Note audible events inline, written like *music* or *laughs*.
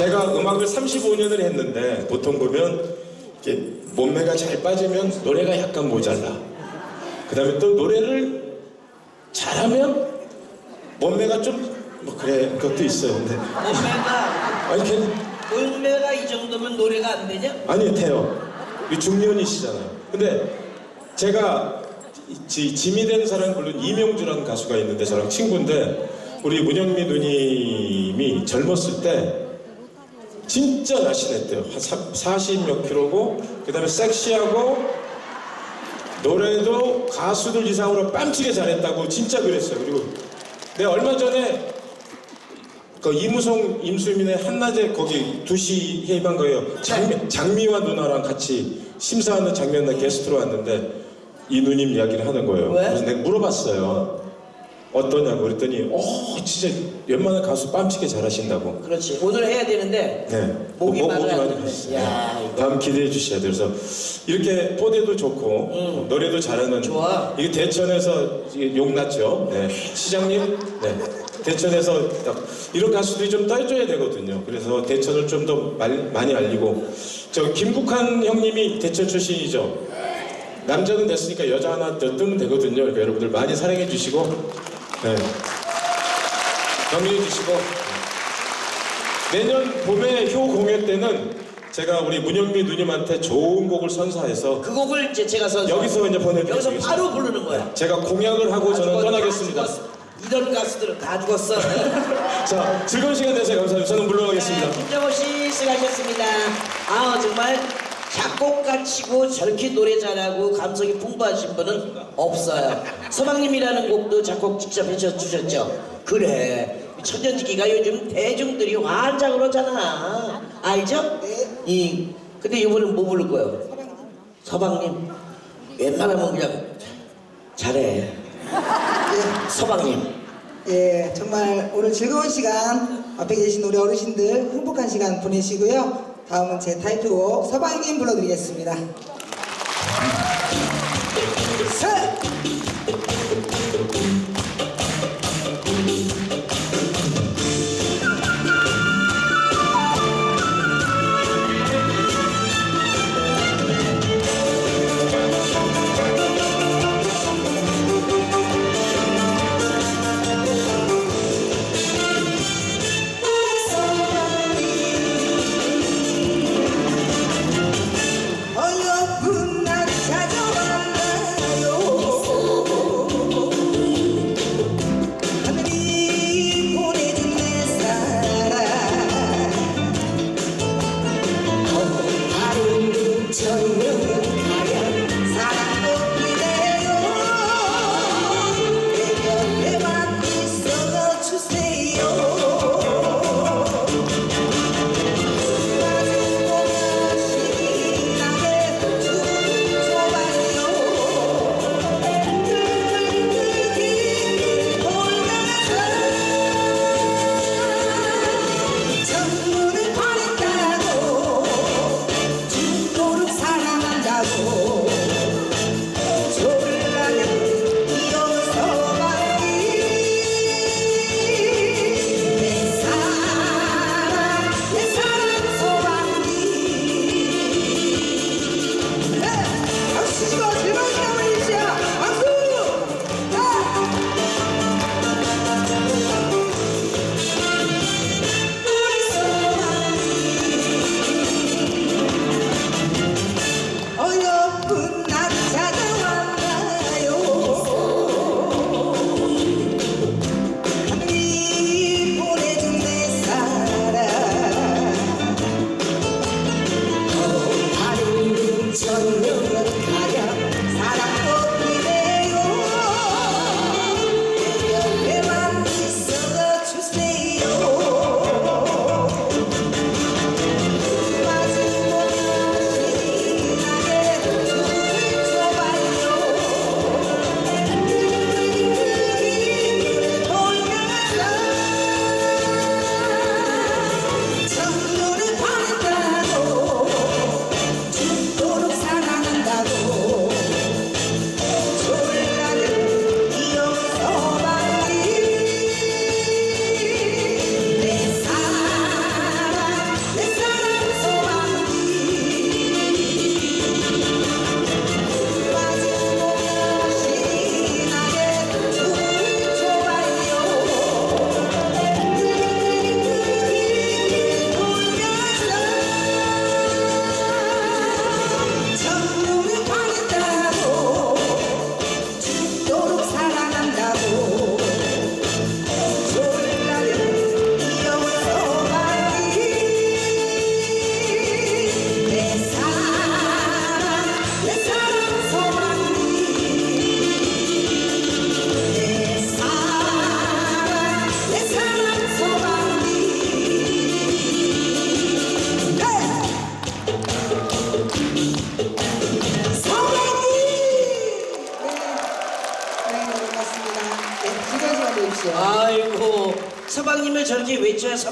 제가 음악을 35년을 했는데 보통 보면 이렇게 몸매가 잘 빠지면 노래가 약간 모자라. 그 다음에 또 노래를 잘하면 몸매가 좀 뭐 그래 그것도 있어요. 근데 몸매가 아니 걔 몸매가 이 정도면 노래가 안 되냐? 아니 돼요. 이 중년이시잖아요. 근데 제가 지, 짐이 된 사람 부른 이명주라는 가수가 있는데 저랑 친구인데 우리 문영미 누님이 젊었을 때 진짜 날씬했대요. 한 40몇 킬로고 그 다음에 섹시하고 노래도 가수들 이상으로 뺨치게 잘했다고 진짜 그랬어요. 그리고 내가 얼마 전에 그 이무송 임수민의 한낮에 거기 2시 회의방 거예요. 장미, 장미와 누나랑 같이 심사하는 장면 날 게스트로 왔는데 이 누님 이야기를 하는 거예요. 왜? 그래서 내가 물어봤어요. 어떠냐고 그랬더니 어 진짜 웬만한 가수 뺨치게 잘하신다고. 그렇지. 오늘 해야 되는데 네. 목이 목- 말을 목이 안 많이. 가셨어요. 야, 네. 이거. 다음 기대해 주셔야 돼요. 그래서 이렇게 뽀대도 좋고 노래도 잘하는 좋아. 이게 대천에서 이게 욕 났죠. 네. 시장님, 네. 대천에서 딱 이런 가수들이 좀 떠줘야 되거든요. 그래서 대천을 좀 더 많이 알리고 저 김국환 형님이 대천 출신이죠. 남자는 됐으니까 여자 하나 더 뜨면 되거든요. 그러니까 여러분들 많이 사랑해 주시고 네. 격려해 주시고 내년 봄에 효 공연 때는 제가 우리 문영미 누님한테 좋은 곡을 선사해서 그 곡을 이제 제가 선 여기서 이제 보내드리겠습니다. 여기서 바로 부르는 거야. 제가 공약을 하고 저는 다 떠나겠습니다. 죽었어. 이런 가수들은 다 죽었어. *laughs* 자, 즐거운 시간 되세요. 감사합니다. 저는 물러가겠습니다. 네, 김정호 씨 수고하셨습니다. 아 정말 작곡가 치고 저렇게 노래 잘하고 감성이 풍부하신 분은 없어요. 서방님이라는 곡도 작곡 직접 해주셨죠. 그래. 천년지기가 요즘 대중들이 환장을 하잖아. 알죠? 네. 이 근데 이번엔 뭐 부를 거예요? 서방님. 웬만하면 그냥 잘해. 서방님. 예, 정말 오늘 즐거운 시간 앞에 계신 우리 어르신들 행복한 시간 보내시고요. 다음은 제 타이틀곡 서방님 불러드리겠습니다. 셋! which is